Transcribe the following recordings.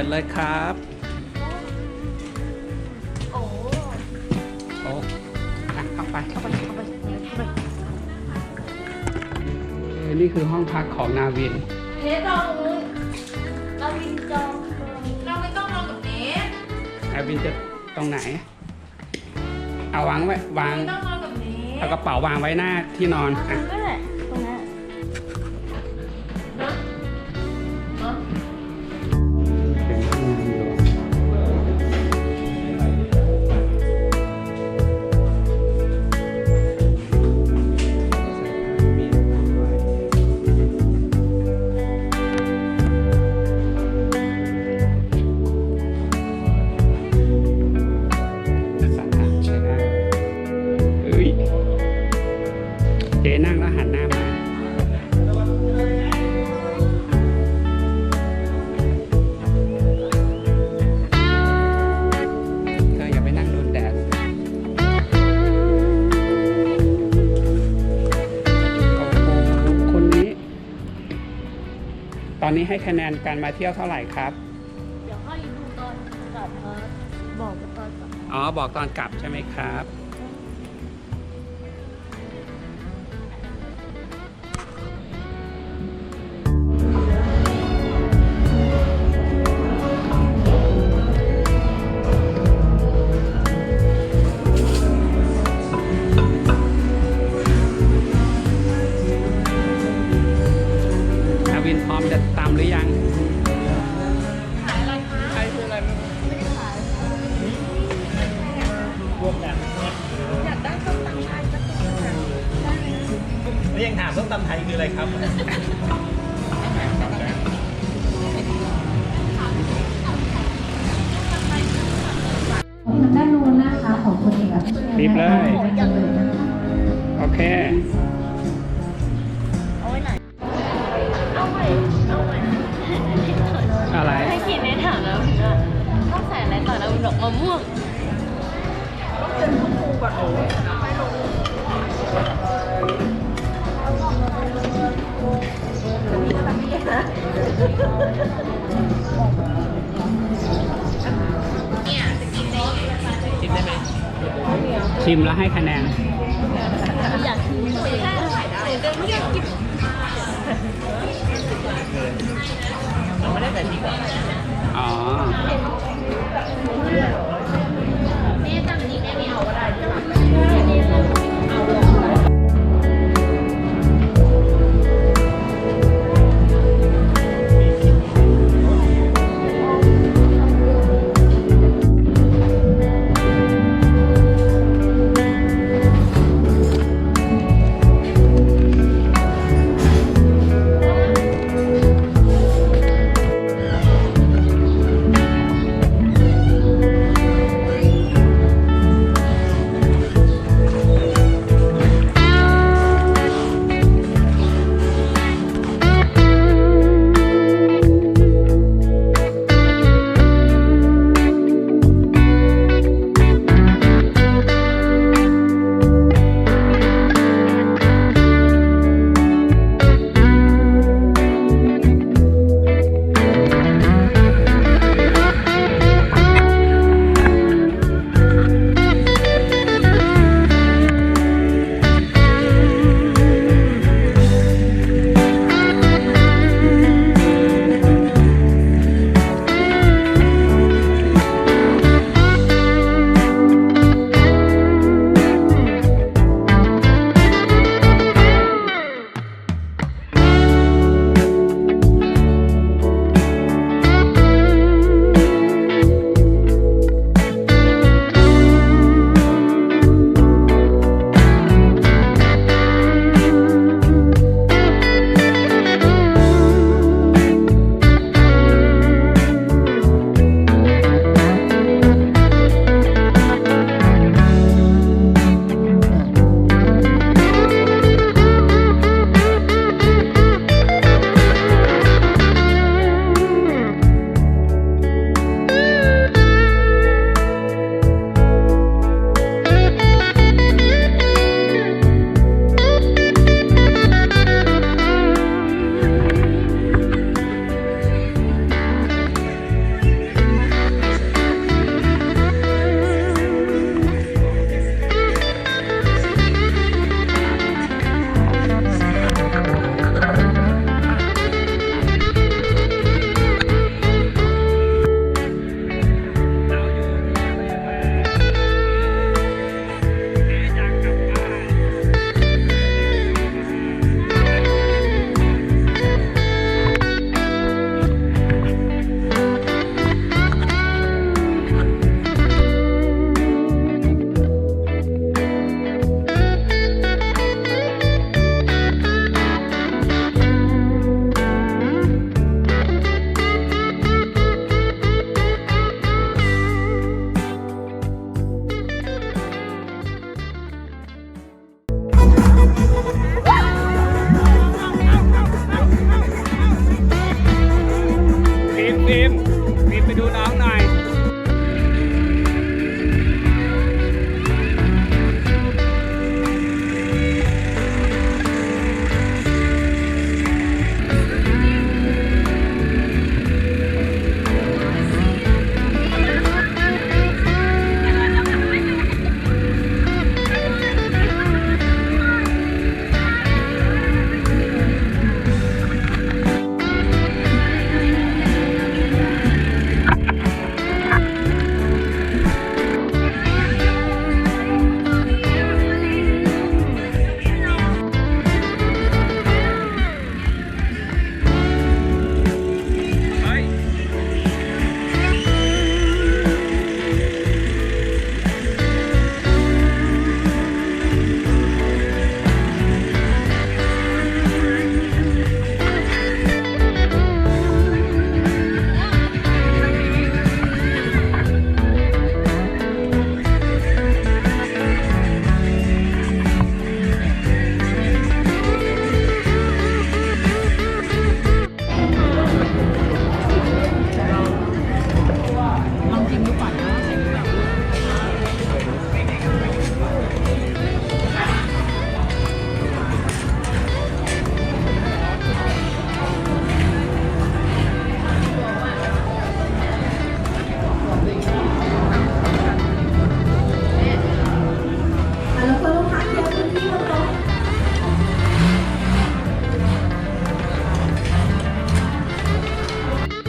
เปิดเลยครับ โอ้โอ้อะเข้าไปเข้าไปเข้าไปเข้าไปเออนี่คือห้องพักของนาวิน เนสจองนู้นเราวินจองเราไม่ต้องนอนกับเนสนาวินจะตรงไหน เอาวางไว้วาง ไม่ต้องนอนกับเนสเอากระเป๋าวางไว้หน้าที่นอนอะ ก็ ให้คะแนนการมาเที่ยวเท่าไหร่ครับ เดี๋ยวค่อยดูตอนกลับเออบอกกันตอนกลับ อ๋อ บอกตอนกลับใช่ไหมครับ ออะไรครับ ทางด้านโน้นนะคะของคนเอกอภิชัยรีบเลยนะคะเลยนะคะโอเคเอาไว้ไหนเอาใหม่เอาใหม่อะไร ให้กินในถังแล้วว่าต้องใส่อะไรต่อนะดอ ชิมได้ไหมชิมแล้วให้คะแนน อยากชิมเราไม่ได้ใส่พริกอ๋อ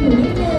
Mm-hmm.